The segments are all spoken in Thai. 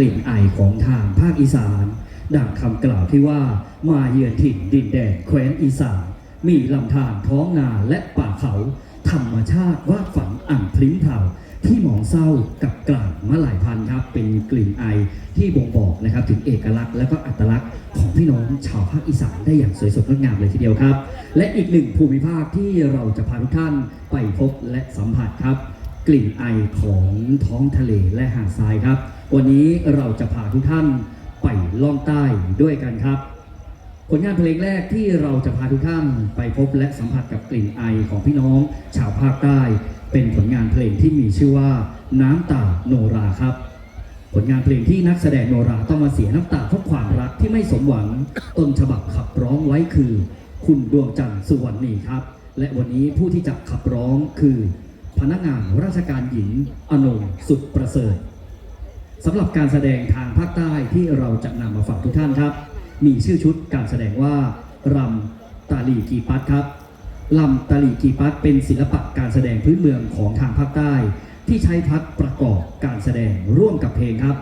กลิ่นไอของทางภาคอีสาน ดังคำกล่าวที่ว่ามาเยือนถิ่นดินแดนแคว้นอีสาน มีลำธารท้องนาและป่าเขา ธรรมชาติวาดฝันอ่ำพลิ้งเผาที่หมองเศร้ากับกลั่นมะหลายพันครับ เป็นกลิ่นไอที่บ่งบอกนะครับถึงเอกลักษณ์และก็อัตลักษณ์ของพี่น้องชาวภาคอีสานได้อย่างสวยสดงดงามเลยทีเดียวครับ และอีกหนึ่งภูมิภาคที่เราจะพาทุกท่านไปพบและสัมผัสครับ กลิ่นไอของท้องทะเลและหาดทรายครับ วันนี้เราจะพาทุกท่านไปล่องใต้ด้วยกันครับ ผลงานเพลงแรกที่เราจะพาทุกท่านไปพบและสัมผัสกับกลิ่นไอของพี่น้อง ชาวภาคใต้ เป็นผลงานเพลงที่มีชื่อว่า น้ำตาโนราครับ ผลงานเพลงที่นักแสดงโนราต้องมาเสียน้ำตาเพราะความรักที่ไม่สมหวังต้นฉบับขับร้องไว้คือ คุณดวงจันทร์สุวรรณีครับ และวันนี้ผู้ที่จะขับร้องคือ พนักงานราชการหญิงอนงสุดประเสริฐ สำหรับการแสดงทางภาคใต้ที่เราจะนำมาฝากทุกท่านครับ มีชื่อชุดการแสดงว่ารำตาลีกีปัตครับลำตาลีกีปัตเป็นศิลปะการแสดงพื้นเมืองของทางภาคใต้ ที่ใช้พัดประกอบการแสดงร่วมกับเพลงครับ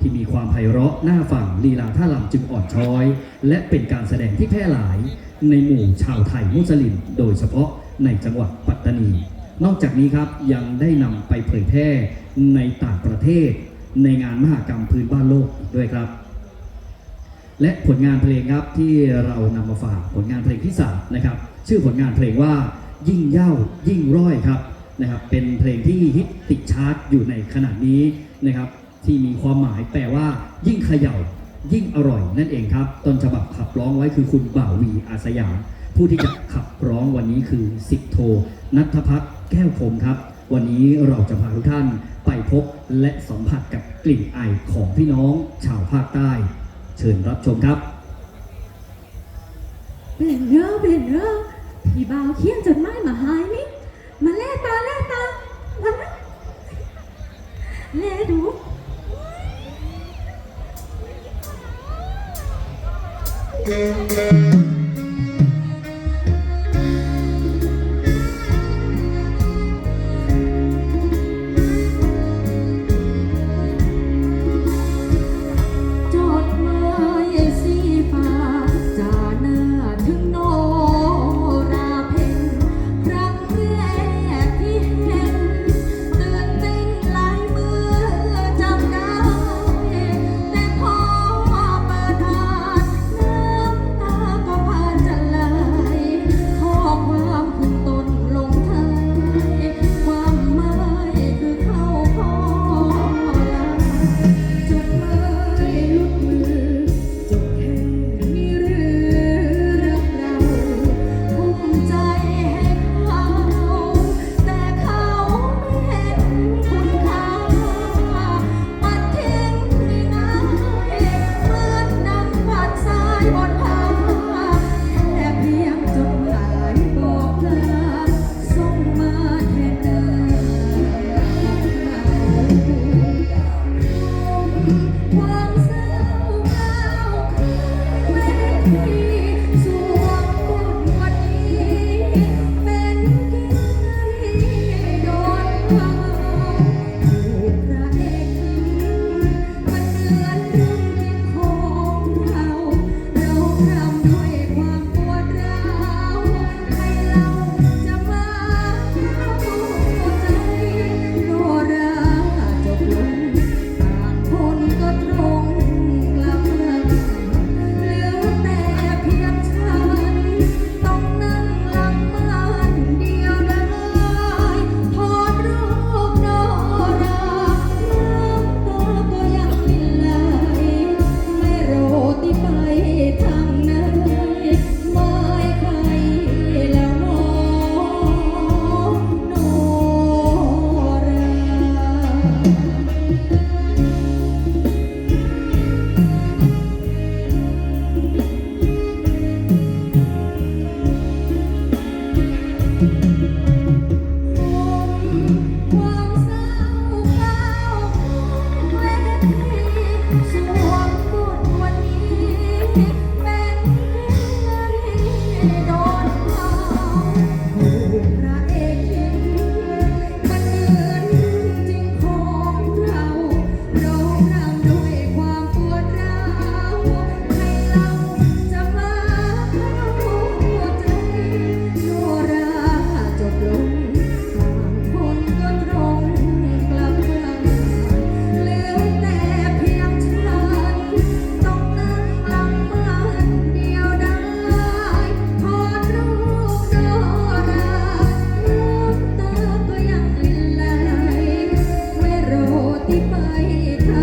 ที่มีความไพเราะน่าฟังลีลาท่าลำจึงอ่อนช้อย และเป็นการแสดงที่แพร่หลาย ในหมู่ชาวไทยมุสลิม โดยเฉพาะในจังหวัดปัตตานี นอกจากนี้ครับยังได้นำไปเผยแพร่ในต่างประเทศ ในงานมหกรรมพื้นบ้านโลกด้วยครับ และผลงานเพลงครับที่เรานำมาฝากผลงานเพลงที่สามนะครับ ชื่อผลงานเพลงว่ายิ่งเย่ายิ่งร้อยครับนะครับ เป็นเพลงที่ฮิตติดชาร์ตอยู่ในขณะนี้นะครับ ที่มีความหมายแปลว่า ยิ่งเขย่ายิ่งอร่อยนั่นเองครับ ต้นฉบับขับร้องไว้คือคุณบ่าววีอาสยาม ผู้ที่จะขับร้องวันนี้คือสิบโทนัทพัฒน์แก้วคมครับ วันนี้เราจะพาทุกท่านไปพบและสัมผัสกับกลิ่นไอของพี่น้องชาวภาคใต้ เชิญรับชมครับเป็นเรอเป็นเรอพี่บ่าวเขียนจดหมายมาหายมิตรมาแล่ตาแล่ตาวันนะแล่ดู Thank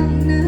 않는